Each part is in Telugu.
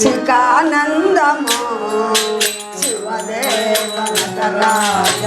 శికానందము శివదేవ నటరాజ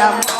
am.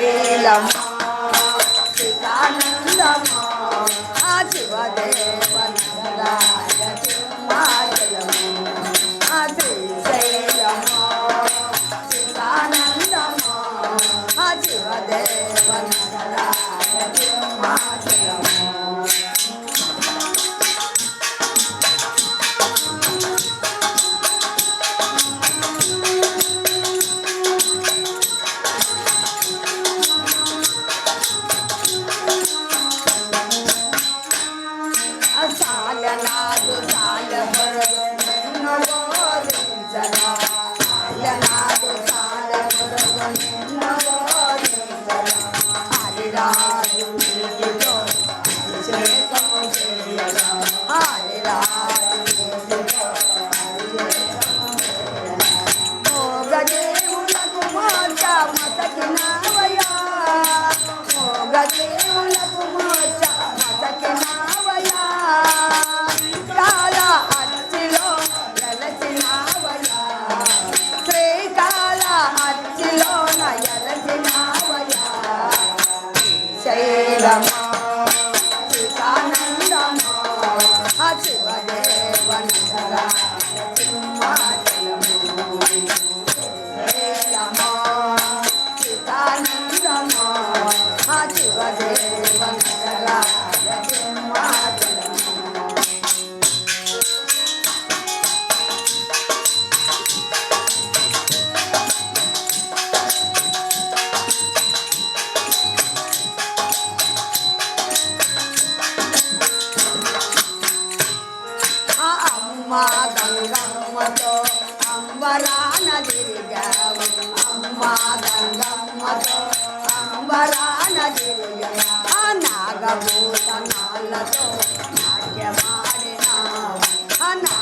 চাইলাম Yeah. అమ్మా గంగమ్మతో అంబరాన దిరిగావు అమ్మా గంగమ్మతో అంబరాన దిరిగా నాగభూషణాలతో నాట్యమాడినావు నా